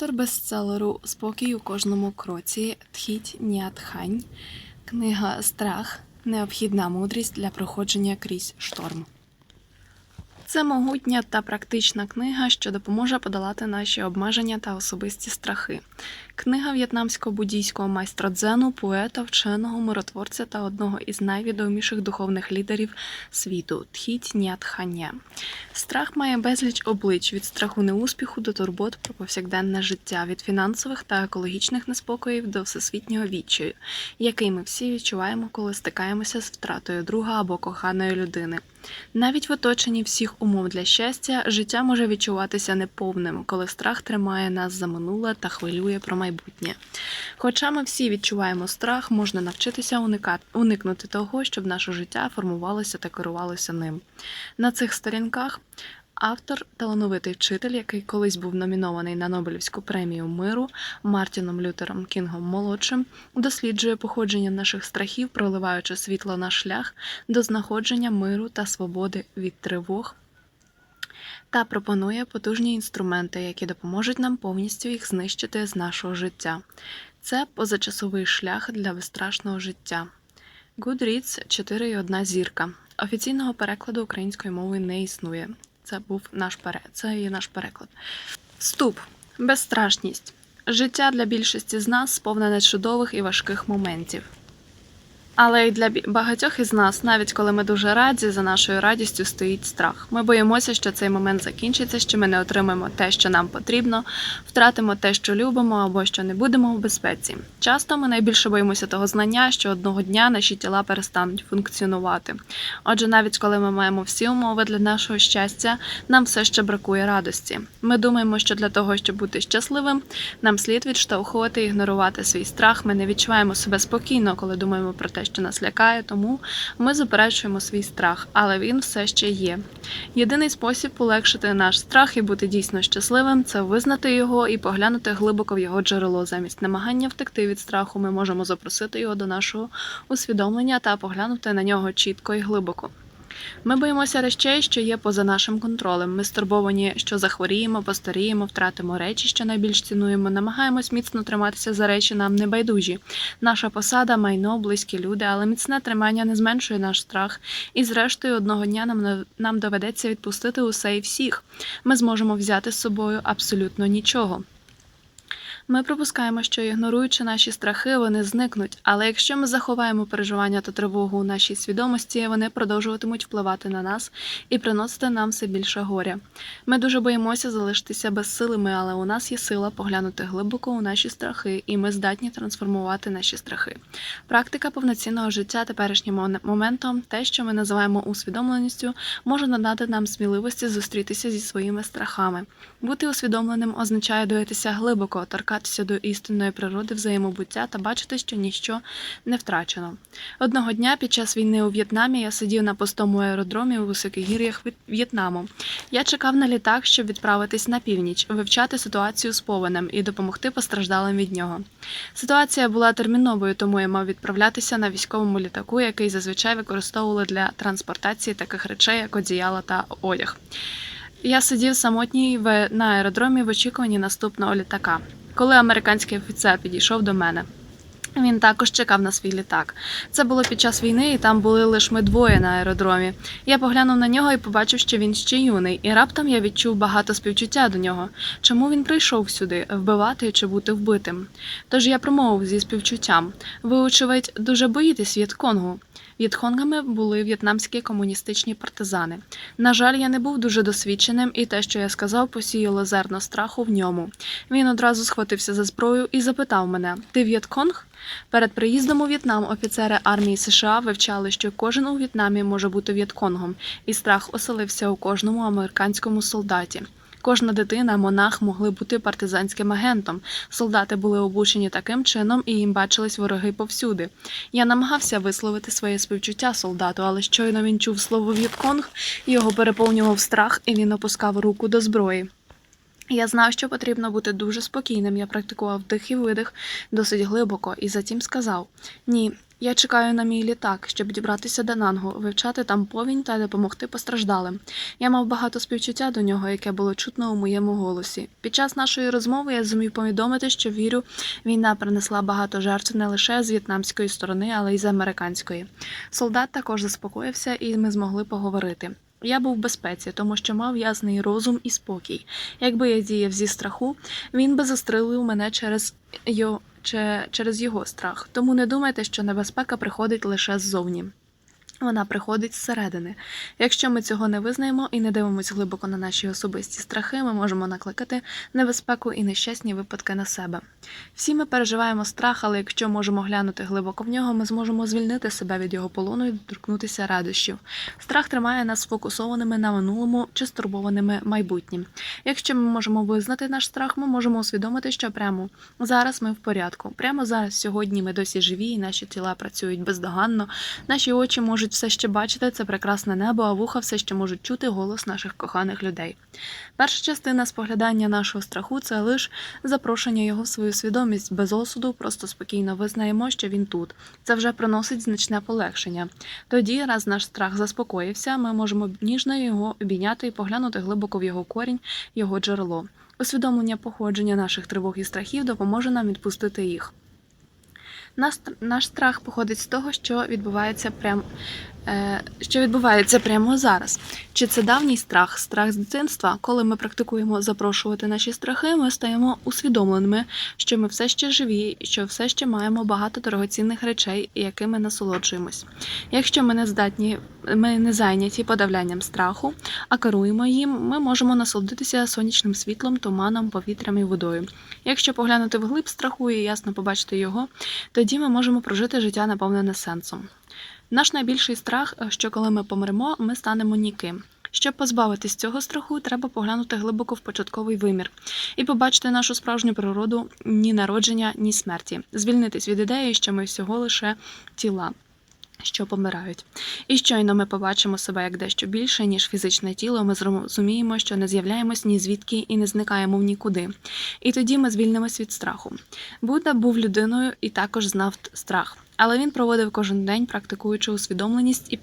Автор бестселеру Спокій у кожному кроці Тхіть Ніатхань. Книга Страх. Необхідна мудрість для проходження крізь шторм. Це могутня та практична книга, що допоможе подолати наші обмеження та особисті страхи. Книга в'єтнамсько-буддійського майстра дзену, поета, вченого, миротворця та одного із найвідоміших духовних лідерів світу Тхіть Нятханя. Страх має безліч облич від страху неуспіху до турбот про повсякденне життя, від фінансових та екологічних неспокоїв до всесвітнього відчаю, який ми всі відчуваємо, коли стикаємося з втратою друга або коханої людини. Навіть в оточенні всіх умов для щастя життя може відчуватися неповним, коли страх тримає нас за минуле та хвилює про майбутнє. Хоча ми всі відчуваємо страх, можна навчитися уникнути того, щоб наше життя формувалося та керувалося ним. На цих сторінках автор, талановитий вчитель, який колись був номінований на Нобелівську премію миру Мартіном Лютером Кінгом молодшим, досліджує походження наших страхів, проливаючи світло на шлях до знаходження миру та свободи від тривог. Та пропонує потужні інструменти, які допоможуть нам повністю їх знищити з нашого життя. Це позачасовий шлях для безстрашного життя. Goodreads 4,1 зірка. Офіційного перекладу української мови не існує. Це був наш пере... це є наш переклад. Вступ. Безстрашність. Життя для більшості з нас сповнене чудових і важких моментів. Але й для багатьох із нас, навіть коли ми дуже раді, за нашою радістю стоїть страх. Ми боїмося, що цей момент закінчиться, що ми не отримаємо те, що нам потрібно, втратимо те, що любимо, або що не будемо в безпеці. Часто ми найбільше боїмося того знання, що одного дня наші тіла перестануть функціонувати. Отже, навіть коли ми маємо всі умови для нашого щастя, нам все ще бракує радості. Ми думаємо, що для того, щоб бути щасливим, нам слід відштовхувати і ігнорувати свій страх. Ми не відчуваємо себе спокійно, коли думаємо про те, що нас лякає, тому ми заперечуємо свій страх, але він все ще є. Єдиний спосіб полегшити наш страх і бути дійсно щасливим це визнати його і поглянути глибоко в його джерело. Замість намагання втекти від страху, ми можемо запросити його до нашого усвідомлення та поглянути на нього чітко і глибоко. Ми боїмося речей, що є поза нашим контролем. Ми стурбовані, що захворіємо, постаріємо, втратимо речі, що найбільш цінуємо. Намагаємось міцно триматися за речі нам небайдужі. Наша посада, майно, близькі люди, але міцне тримання не зменшує наш страх. І зрештою, одного дня нам, нам доведеться відпустити усе і всіх. Ми зможемо взяти з собою абсолютно нічого. Ми припускаємо, що ігноруючи наші страхи, вони зникнуть. Але якщо ми заховаємо переживання та тривогу у нашій свідомості, вони продовжуватимуть впливати на нас і приносити нам все більше горя. Ми дуже боїмося залишитися безсилими, але у нас є сила поглянути глибоко у наші страхи, і ми здатні трансформувати наші страхи. Практика повноцінного життя теперішнім моментом, те, що ми називаємо усвідомленістю, може надати нам сміливості зустрітися зі своїми страхами. Бути усвідомленим означає дивитися глибоко, торкатися до істинної природи взаємобуття та бачити, що ніщо не втрачено. Одного дня під час війни у В'єтнамі я сидів на пустому аеродромі у високих гір'ях В'єтнаму. Я чекав на літак, щоб відправитись на північ, вивчати ситуацію з повенем і допомогти постраждалим від нього. Ситуація була терміновою, тому я мав відправлятися на військовому літаку, який зазвичай використовували для транспортації таких речей, як одіяла та одяг. Я сидів самотній на аеродромі в очікуванні наступного літака, коли американський офіцер підійшов до мене. Він також чекав на свій літак. Це було під час війни, і там були лише ми двоє на аеродромі. Я поглянув на нього і побачив, що він ще юний, і раптом я відчув багато співчуття до нього. Чому він прийшов сюди вбивати чи бути вбитим? Тож я промовив зі співчуттям: ви, очевидь, дуже боїтесь В'єтконгу. В'єтхонгами були в'єтнамські комуністичні партизани. На жаль, я не був дуже досвідченим, і те, що я сказав, посіяло зерно страху в ньому. Він одразу схватився за зброю і запитав мене: Ти В'єтконг? Перед приїздом у В'єтнам офіцери армії США вивчали, що кожен у В'єтнамі може бути В'єтконгом, і страх оселився у кожному американському солдаті. Кожна дитина, монах могли бути партизанським агентом. Солдати були обучені таким чином, і їм бачились вороги повсюди. Я намагався висловити своє співчуття солдату, але щойно він чув слово В'єтконг, його переповнював страх, і він опускав руку до зброї. Я знав, що потрібно бути дуже спокійним. Я практикував вдих і видих досить глибоко, і затім сказав: Ні, Я чекаю на мій літак, щоб дібратися до Нангу, вивчати там повінь та допомогти постраждалим. Я мав багато співчуття до нього, яке було чутно у моєму голосі. Під час нашої розмови я зумів повідомити, що вірю, війна принесла багато жертв не лише з в'єтнамської сторони, але й з американської. Солдат також заспокоївся, і ми змогли поговорити. Я був в безпеці, тому що мав ясний розум і спокій. Якби я діяв зі страху, він би застрелив мене через його, че- через його страх. Тому не думайте, що небезпека приходить лише ззовні. Вона приходить зсередини. Якщо ми цього не визнаємо і не дивимося глибоко на наші особисті страхи, ми можемо накликати небезпеку і нещасні випадки на себе. Всі ми переживаємо страх, але якщо можемо глянути глибоко в нього, ми зможемо звільнити себе від його полону і доторкнутися радощів. Страх тримає нас сфокусованими на минулому чи стурбованими майбутнім. Якщо ми можемо визнати наш страх, ми можемо усвідомити, що прямо зараз ми в порядку. Прямо зараз, сьогодні, ми досі живі, і наші тіла працюють бездоганно. Наші очі можуть все ще бачити це прекрасне небо, а вуха все ще можуть чути голос наших коханих людей. Перша частина споглядання нашого страху це лише запрошення його в свою свідомість без осуду, просто спокійно визнаємо, що він тут. Це вже приносить значне полегшення. Тоді, раз наш страх заспокоївся, ми можемо ніжно його обійняти і поглянути глибоко в його корінь, його джерело. Усвідомлення походження наших тривог і страхів допоможе нам відпустити їх. Наш, страх походить з того, що відбувається прямо. е, Що відбувається прямо зараз? Чи це давній страх, страх з дитинства? Коли ми практикуємо запрошувати наші страхи, ми стаємо усвідомленими, що ми все ще живі, що все ще маємо багато дорогоцінних речей, якими насолоджуємось. Якщо ми не здатні, ми не зайняті подавлянням страху, а керуємо їм, ми можемо насолодитися сонячним світлом, туманом, повітрям і водою. Якщо поглянути вглиб страху і ясно побачити його, тоді ми можемо прожити життя наповнене сенсом. Наш найбільший страх, що коли ми помремо, ми станемо ніким. Щоб позбавитись цього страху, треба поглянути глибоко в початковий вимір і побачити нашу справжню природу ні народження, ні смерті, звільнитись від ідеї, що ми всього лише тіла. Що помирають, і щойно ми побачимо себе як дещо більше, ніж фізичне тіло. Ми зрозуміємо, що не з'являємось ні звідки і не зникаємо в нікуди. І тоді ми звільнимось від страху. Будда був людиною і також знав страх. Але він проводив кожен день, практикуючи усвідомленість і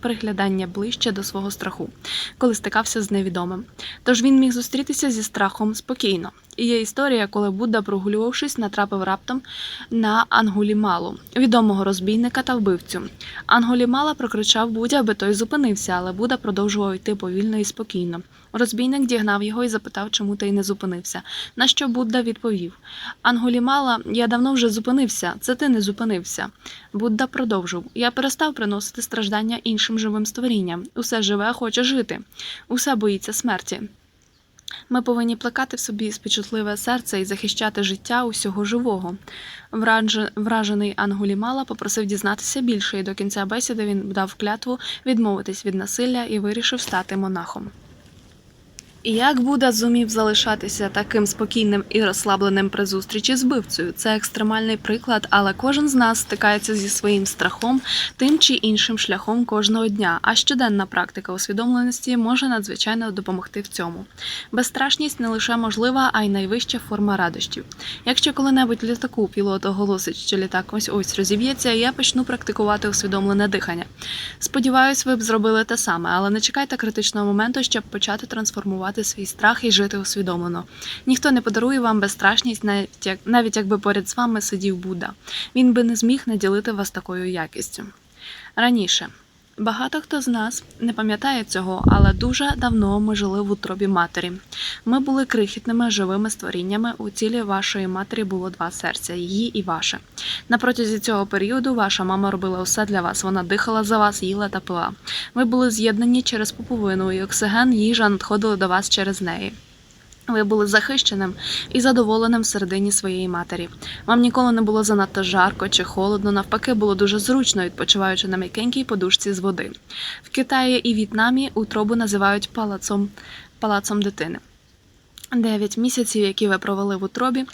приглядання, ближче до свого страху, коли стикався з невідомим. Тож він міг зустрітися зі страхом спокійно. І є історія, коли Будда, прогулювавшись, натрапив раптом на Ангулімалу, відомого розбійника та вбивцю. Ангулімала прокричав Будді, аби той зупинився, але Будда продовжував йти повільно і спокійно. Розбійник дігнав його і запитав, чому ти не зупинився. На що Будда відповів: Ангулімала, я давно вже зупинився, це ти не зупинився. Будда продовжив: Я перестав приносити страждання іншим живим створінням. Усе живе хоче жити, усе боїться смерті. Ми повинні плекати в собі співчутливе серце і захищати життя усього живого. Врадж- Вражений Ангулімала попросив дізнатися більше, і до кінця бесіди він дав клятву відмовитись від насилля і вирішив стати монахом. Як Будда зумів залишатися таким спокійним і розслабленим при зустрічі з вбивцею? Це екстремальний приклад, але кожен з нас стикається зі своїм страхом тим чи іншим шляхом кожного дня. А щоденна практика усвідомленості може надзвичайно допомогти в цьому. Безстрашність не лише можлива, а й найвища форма радощів. Якщо коли-небудь літаку пілот оголосить, що літак ось ось розіб'ється, я почну практикувати усвідомлене дихання. Сподіваюсь, ви б зробили те саме, але не чекайте критичного моменту, щоб почати трансформувати свій страх і жити усвідомлено. Ніхто не подарує вам безстрашність, навіть як навіть якби поряд з вами сидів Будда. Він би не зміг наділити вас такою якістю. Раніше багато хто з нас не пам'ятає цього, але дуже давно ми жили в утробі матері. Ми були крихітними живими створіннями. У тілі вашої матері було два серця її і ваше. На протязі цього періоду ваша мама робила усе для вас. Вона дихала за вас, їла та пила. Ви були з'єднані через пуповину, і оксиген, їжа надходили до вас через неї. Ви були захищеним і задоволеним всередині своєї матері. Вам ніколи не було занадто жарко чи холодно, навпаки, було дуже зручно, відпочиваючи на м'якенькій подушці з води. В Китаї і В'єтнамі утробу називають палацом, палацом дитини. Дев'ять місяців, які ви провели в утробі,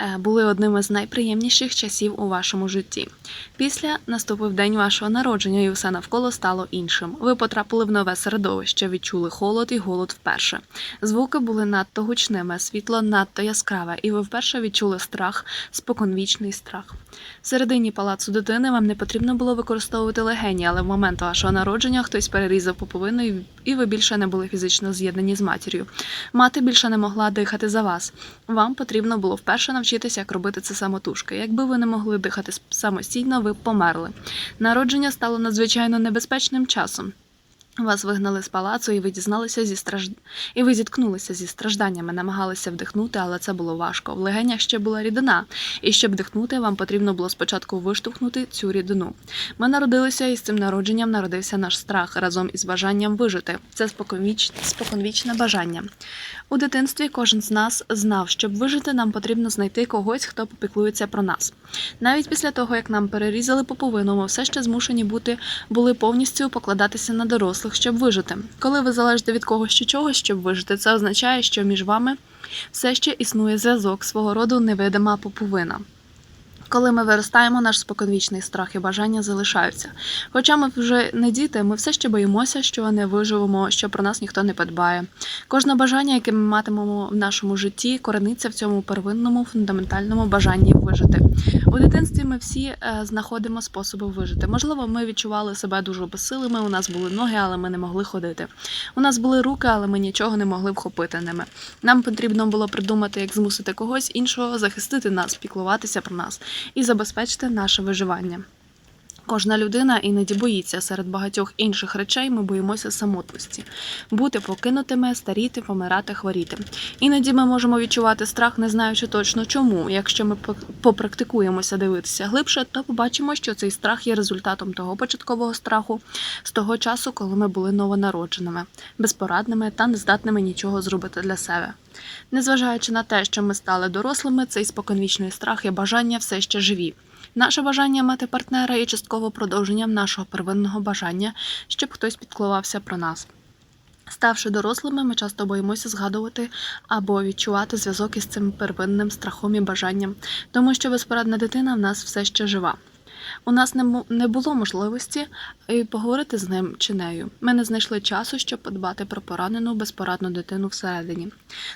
е, були одними з найприємніших часів у вашому житті. Після наступив день вашого народження, і все навколо стало іншим. Ви потрапили в нове середовище, відчули холод і голод вперше. Звуки були надто гучними, світло надто яскраве, і ви вперше відчули страх, споконвічний страх. В середині палацу дитини вам не потрібно було використовувати легені, але в момент вашого народження хтось перерізав пуповину, і- і ви більше не були фізично з'єднані з матір'ю. Мати більше не могла дихати за вас. Вам потрібно було вперше навчитися, як робити це самотужки. Якби ви не могли дихати самостійно, ви б померли. Народження стало надзвичайно небезпечним часом. Вас вигнали з палацу, і ви дізналися зі страж... і ви зіткнулися зі стражданнями, намагалися вдихнути, але це було важко. В легенях ще була рідина, і щоб вдихнути, вам потрібно було спочатку виштовхнути цю рідину. Ми народилися, і з цим народженням народився наш страх разом із бажанням вижити. Це споконвіч... споконвічне бажання. У дитинстві кожен з нас знав, щоб вижити, нам потрібно знайти когось, хто попіклується про нас. Навіть після того, як нам перерізали поповину, ми все ще змушені бути були повністю покладатися на дорослих, щоб вижити. Коли ви залежите від когось чи чогось, щоб вижити, це означає, що між вами все ще існує зв'язок свого роду невидима поповина. Коли ми виростаємо, наш споконвічний страх і бажання залишаються. Хоча ми вже не діти, ми все ще боїмося, що не виживемо, що про нас ніхто не подбає. Кожне бажання, яке ми матимемо в нашому житті, корениться в цьому первинному фундаментальному бажанні вижити. У дитинстві ми всі е, знаходимо способи вижити. Можливо, ми відчували себе дуже безсилими. У нас були ноги, але ми не могли ходити. У нас були руки, але ми нічого не могли вхопити ними. Нам потрібно було придумати, як змусити когось іншого захистити нас, піклуватися про нас і забезпечити наше виживання. Кожна людина іноді боїться серед багатьох інших речей. Ми боїмося самотності, бути покинутими, старіти, помирати, хворіти. Іноді ми можемо відчувати страх, не знаючи точно чому. Якщо ми попрактикуємося дивитися глибше, то побачимо, що цей страх є результатом того початкового страху з того часу, коли ми були новонародженими, безпорадними та нездатними нічого зробити для себе. Незважаючи на те, що ми стали дорослими, цей споконвічний страх і бажання все ще живі. Наше бажання мати партнера є частково продовженням нашого первинного бажання, щоб хтось підклувався про нас. Ставши дорослими, ми часто боїмося згадувати або відчувати зв'язок із цим первинним страхом і бажанням, тому що безпорадна дитина в нас все ще жива. У нас не, було можливості е, поговорити з ним чи нею. Ми не знайшли часу, щоб подбати про поранену, безпорадну дитину всередині.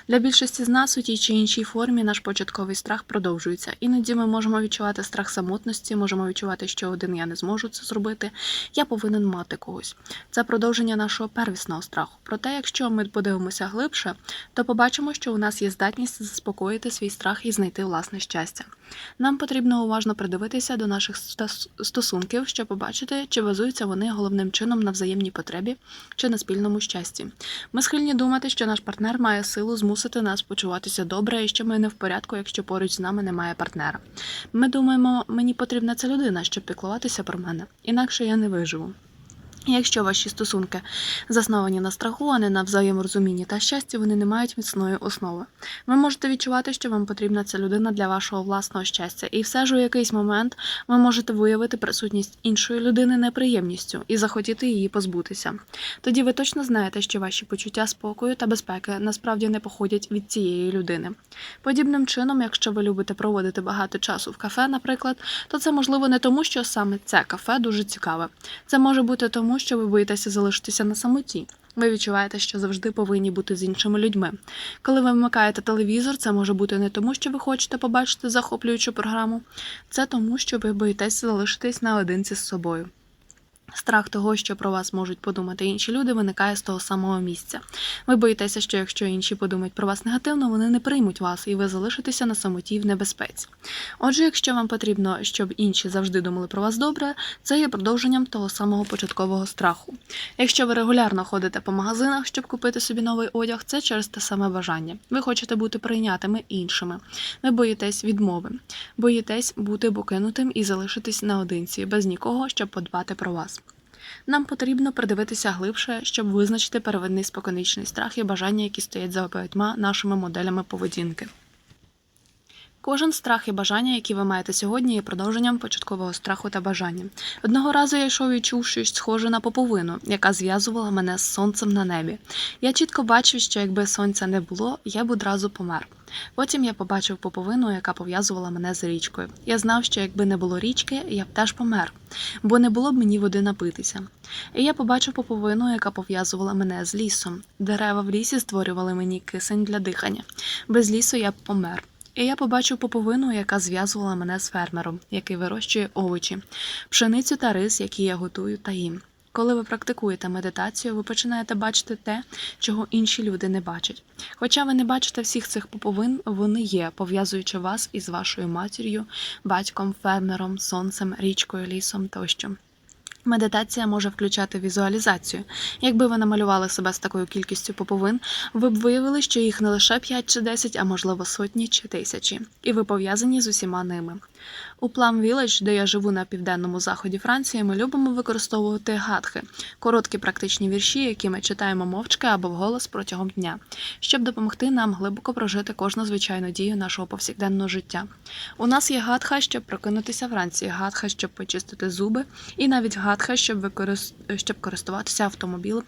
Для більшості з нас у тій чи іншій формі наш початковий страх продовжується. Іноді ми можемо відчувати страх самотності, можемо відчувати, що один я не зможу це зробити. Я повинен мати когось. Це продовження нашого первісного страху. Проте, якщо ми подивимося глибше, то побачимо, що у нас є здатність заспокоїти свій страх і знайти власне щастя. Нам потрібно уважно придивитися до наших стосунків, щоб побачити, чи базуються вони головним чином на взаємній потребі чи на спільному щасті. Ми схильні думати, що наш партнер має силу змусити нас почуватися добре і що ми не в порядку, якщо поруч з нами немає партнера. Ми думаємо, мені потрібна ця людина, щоб піклуватися про мене, інакше я не виживу. Якщо ваші стосунки засновані на страху, а не на взаєморозумінні та щасті, вони не мають міцної основи. Ви можете відчувати, що вам потрібна ця людина для вашого власного щастя, і все ж у якийсь момент ви можете виявити присутність іншої людини неприємністю і захотіти її позбутися. Тоді ви точно знаєте, що ваші почуття спокою та безпеки насправді не походять від цієї людини. Подібним чином, якщо ви любите проводити багато часу в кафе, наприклад, то це можливо не тому, що саме це кафе дуже цікаве. Це може бути тому, що ви боїтеся залишитися на самоті. Ви відчуваєте, що завжди повинні бути з іншими людьми. Коли ви вмикаєте телевізор, це може бути не тому, що ви хочете побачити захоплюючу програму, це тому, що ви боїтеся залишитись наодинці з собою. Страх того, що про вас можуть подумати інші люди, виникає з того самого місця. Ви боїтеся, що якщо інші подумають про вас негативно, вони не приймуть вас, і ви залишитеся на самоті в небезпеці. Отже, якщо вам потрібно, щоб інші завжди думали про вас добре, це є продовженням того самого початкового страху. Якщо ви регулярно ходите по магазинах, щоб купити собі новий одяг, це через те саме бажання. Ви хочете бути прийнятими іншими. Ви боїтесь відмови, боїтесь бути покинутим і залишитись наодинці, без нікого, щоб подбати про вас. Нам потрібно придивитися глибше, щоб визначити первинний споконвічний страх і бажання, які стоять за багатьма нашими моделями поведінки. Кожен страх і бажання, які ви маєте сьогодні, є продовженням початкового страху та бажання. Одного разу я йшов і чув щось схоже на поповину, яка зв'язувала мене з сонцем на небі. Я чітко бачив, що якби сонця не було, я б одразу помер. Потім я побачив поповину, яка пов'язувала мене з річкою. Я знав, що якби не було річки, я б теж помер, бо не було б мені води напитися. І я побачив поповину, яка пов'язувала мене з лісом. Дерева в лісі створювали мені кисень для дихання. Без лісу я б помер. І я побачив поповину, яка зв'язувала мене з фермером, який вирощує овочі, пшеницю та рис, які я готую та їм. Коли ви практикуєте медитацію, ви починаєте бачити те, чого інші люди не бачать. Хоча ви не бачите всіх цих поповин, вони є, пов'язуючи вас із вашою матір'ю, батьком, фермером, сонцем, річкою, лісом тощо. Медитація може включати візуалізацію. Якби ви намалювали себе з такою кількістю поповин, ви б виявили, що їх не лише 5 чи 10, а можливо сотні чи тисячі, і ви пов'язані з усіма ними. У Plum Village, де я живу на південному заході Франції, ми любимо використовувати гадхи короткі практичні вірші, які ми читаємо мовчки або вголос протягом дня, щоб допомогти нам глибоко прожити кожну звичайну дію нашого повсякденного життя. У нас є гадха, щоб прокинутися вранці, гадха, щоб почистити зуби, і навіть гадха, щоб використ... щоб користуватися автомобілем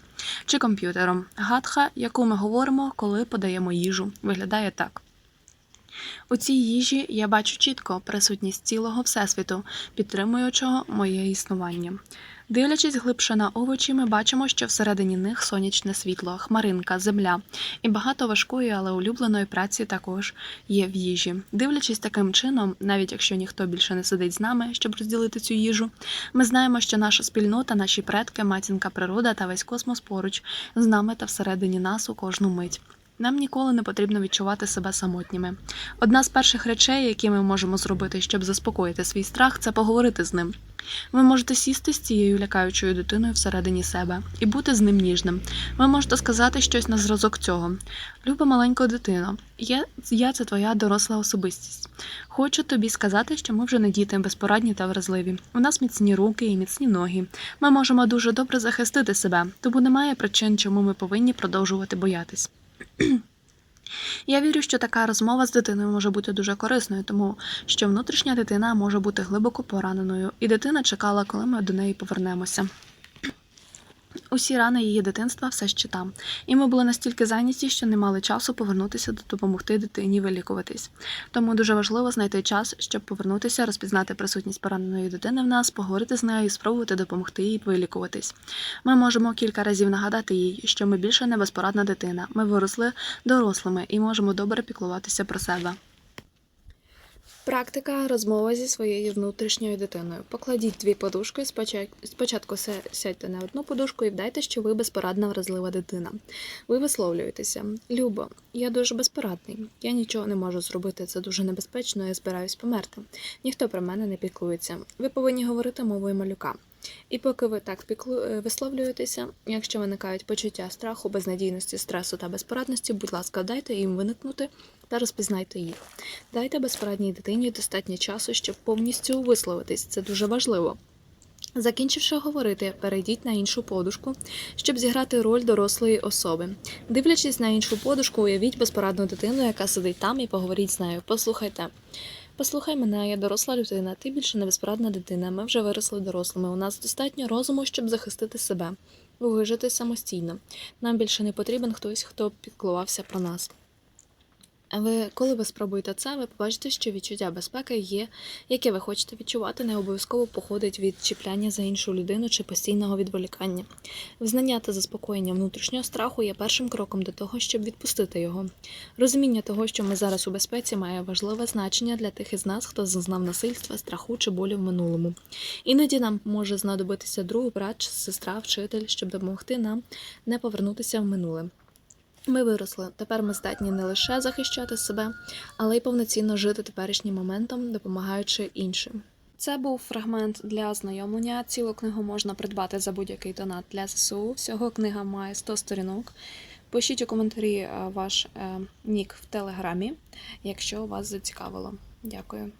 чи комп'ютером. Гадха, яку ми говоримо, коли подаємо їжу, виглядає так. У цій їжі я бачу чітко присутність цілого всесвіту, підтримуючого моє існування. Дивлячись глибше на овочі, ми бачимо, що всередині них сонячне світло, хмаринка, земля і багато важкої, але улюбленої праці також є в їжі. Дивлячись таким чином, навіть якщо ніхто більше не сидить з нами, щоб розділити цю їжу, ми знаємо, що наша спільнота, наші предки, матінка природа та весь космос поруч з нами та всередині нас у кожну мить. Нам ніколи не потрібно відчувати себе самотніми. Одна з перших речей, які ми можемо зробити, щоб заспокоїти свій страх, це поговорити з ним. Ви можете сісти з цією лякаючою дитиною всередині себе і бути з ним ніжним. Ви можете сказати щось на зразок цього. Люба маленька дитино, я, я це твоя доросла особистість. Хочу тобі сказати, що ми вже не діти безпорадні та вразливі. У нас міцні руки і міцні ноги. Ми можемо дуже добре захистити себе, тому немає причин, чому ми повинні продовжувати боятись. Я вірю, що така розмова з дитиною може бути дуже корисною, тому що внутрішня дитина може бути глибоко пораненою, і дитина чекала, коли ми до неї повернемося. Усі рани її дитинства все ще там, і ми були настільки зайняті, що не мали часу повернутися та допомогти дитині вилікуватись. Тому дуже важливо знайти час, щоб повернутися, розпізнати присутність пораненої дитини в нас, поговорити з нею і спробувати допомогти їй вилікуватись. Ми можемо кілька разів нагадати їй, що ми більше не безпорадна дитина. Ми виросли дорослими і можемо добре піклуватися про себе. Практика розмова зі своєю внутрішньою дитиною. Покладіть дві подушки. Спочатку, сядьте на одну подушку і вдайте, що ви безпорадна вразлива дитина. Ви висловлюєтеся. Любо, я дуже безпорадний. Я нічого не можу зробити. Це дуже небезпечно. Я збираюсь померти. Ніхто про мене не піклується. Ви повинні говорити мовою малюка. І поки ви так е, висловлюєтеся, якщо виникають почуття страху, безнадійності, стресу та безпорадності, будь ласка, дайте їм виникнути та розпізнайте їх. Дайте безпорадній дитині достатньо часу, щоб повністю висловитись. Це дуже важливо. Закінчивши говорити, перейдіть на іншу подушку, щоб зіграти роль дорослої особи. Дивлячись на іншу подушку, уявіть безпорадну дитину, яка сидить там, і поговоріть з нею. Послухайте. Послухай мене, я доросла людина, ти більше не безпорадна дитина. Ми вже виросли дорослими. У нас достатньо розуму, щоб захистити себе, вижити самостійно. Нам більше не потрібен хтось, хто піклувався про нас. Ви, коли ви спробуєте це, ви побачите, що відчуття безпеки є, яке ви хочете відчувати, не обов'язково походить від чіпляння за іншу людину чи постійного відволікання. Визнання та заспокоєння внутрішнього страху є першим кроком до того, щоб відпустити його. Розуміння того, що ми зараз у безпеці, має важливе значення для тих із нас, хто зазнав насильства, страху чи болю в минулому. Іноді нам може знадобитися друг, брат, сестра, вчитель, щоб допомогти нам не повернутися в минуле. Ми виросли. Тепер ми здатні не лише захищати себе, але й повноцінно жити теперішнім моментом, допомагаючи іншим. Це був фрагмент для ознайомлення. Цілу книгу можна придбати за будь-який донат для ЗСУ. Всього книга має 100 сторінок. Пишіть у коментарі е, ваш е, нік в телеграмі, якщо вас зацікавило. Дякую.